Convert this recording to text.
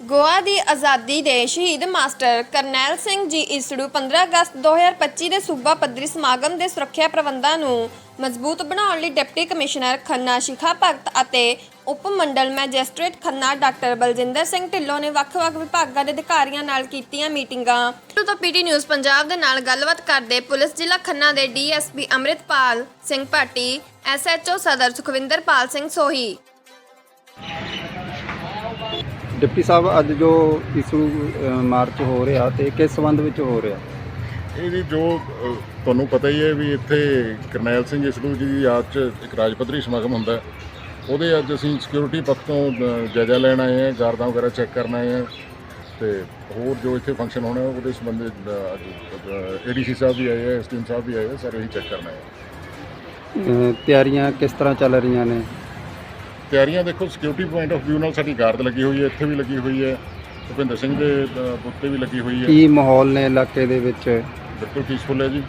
ਗੋਆ ਦੀ ਆਜ਼ਾਦੀ ਦੇ ਸ਼ਹੀਦ ਮਾਸਟਰ ਕਰਨੈਲ ਸਿੰਘ ਜੀ ਈਸੜੂ 15 ਅਗਸਤ 2025 ਦੇ ਸੂਬਾ ਪੱਧਰੀ ਸਮਾਗਮ ਦੇ ਸੁਰੱਖਿਆ ਪ੍ਰਬੰਧਾਂ ਨੂੰ ਮਜ਼ਬੂਤ ਬਣਾਉਣ ਲਈ ਡਿਪਟੀ ਕਮਿਸ਼ਨਰ ਖੰਨਾ ਸ਼ਿਖਾ ਭਗਤ ਅਤੇ ਉਪ ਮੰਡਲ ਮੈਜਿਸਟ੍ਰੇਟ ਖੰਨਾ ਡਾਕਟਰ ਬਲਜਿੰਦਰ ਸਿੰਘ ਢਿੱਲੋਂ ਨੇ ਵੱਖ-ਵੱਖ ਵਿਭਾਗਾਂ ਦੇ ਅਧਿਕਾਰੀਆਂ ਨਾਲ ਕੀਤੀਆਂ ਮੀਟਿੰਗਾਂ। ਤੋਂ ਪੀਟੀ ਨਿਊਜ਼ ਪੰਜਾਬ ਦੇ ਨਾਲ ਗੱਲਬਾਤ ਕਰਦੇ ਪੁਲਿਸ ਜ਼ਿਲ੍ਹਾ ਖੰਨਾ ਦੇ ਡੀਐਸਪੀ ਅੰਮ੍ਰਿਤਪਾਲ ਸਿੰਘ ਭਾਟੀ ਐਸਐਚਓ ਸਦਰ ਸੁਖਵਿੰਦਰਪਾਲ ਸਿੰਘ ਸੋਹੀ। ਡਿਪਟੀ ਸਾਹਿਬ ਅੱਜ ਜੋ ਇਸ਼ੂ ਮਾਰਚ ਹੋ ਰਿਹਾ ਤੇ ਕਿਸ ਸੰਬੰਧ ਵਿੱਚ ਹੋ ਰਿਹਾ? ਇਹ ਜੀ ਜੋ ਅ, ਤੁਹਾਨੂੰ ਪਤਾ ਹੀ ਹੈ ਵੀ ਇੱਥੇ ਕਰਨੈਲ ਸਿੰਘ ਇਸਲੂ ਜੀ ਦੀ ਯਾਦ 'ਚ ਇੱਕ ਰਾਜ ਪੱਧਰੀ ਸਮਾਗਮ ਹੁੰਦਾ ਹੈ। ਉਹਦੇ ਅੱਜ ਅਸੀਂ ਸਿਕਿਉਰਿਟੀ ਪੱਖ ਤੋਂ ਅ, ਜਾਇਜ਼ਾ ਲੈਣ ਆਏ ਹਾਂ ਗਾਰਦਾਂ ਵਗੈਰਾ ਚੈੱਕ ਕਰਨ ਆਏ ਹਾਂ ਤੇ ਹੋਰ ਜੋ ਇੱਥੇ ਫੰਕਸ਼ਨ ਹੋਣਾ ਉਹਦੇ ਸੰਬੰਧਿਤ ਅ, ਅੱਜ ਏਡੀਸੀ ਸਾਹਿਬ ਵੀ ਆਏ ਹੈ ਐਸਟੀਐਮ ਸਾਹਿਬ ਵੀ ਆਏ ਹੈ ਸਾਰੇ ਇਹੀ ਚੈੱਕ ਕਰਨ ਆਏ ਹਾਂ। ਅ, ਤਿਆਰੀਆਂ ਕਿਸ ਤਰ੍ਹਾਂ ਚੱਲ ਰਹੀਆਂ ਨੇ? ਤਿਆਰੀਆਂ ਦੇਖੋ ਸਿਕਿਉਰਿਟੀ ਪੁਆਇੰਟ ਆਫ View ਨਾਲ ਸਾਡੀ ਗਾਰਡ ਲੱਗੀ ਹੋਈ ਹੈ ਇੱਥੇ ਵੀ ਲੱਗੀ ਹੋਈ ਹੈ ਭੁਪਿੰਦਰ ਸਿੰਘ ਦੇ ਅ, ਬੁੱਤ ਤੇ ਵੀ ਲੱਗੀ ਹੋਈ ਹੈ। ਕੀ ਮਾਹੌਲ ਨੇ ਇਲਾਕੇ ਦੇ ਵਿੱਚ? ਬਿਲਕੁਲ ਪੀਸਫੁਲ ਹੈ ਜੀ।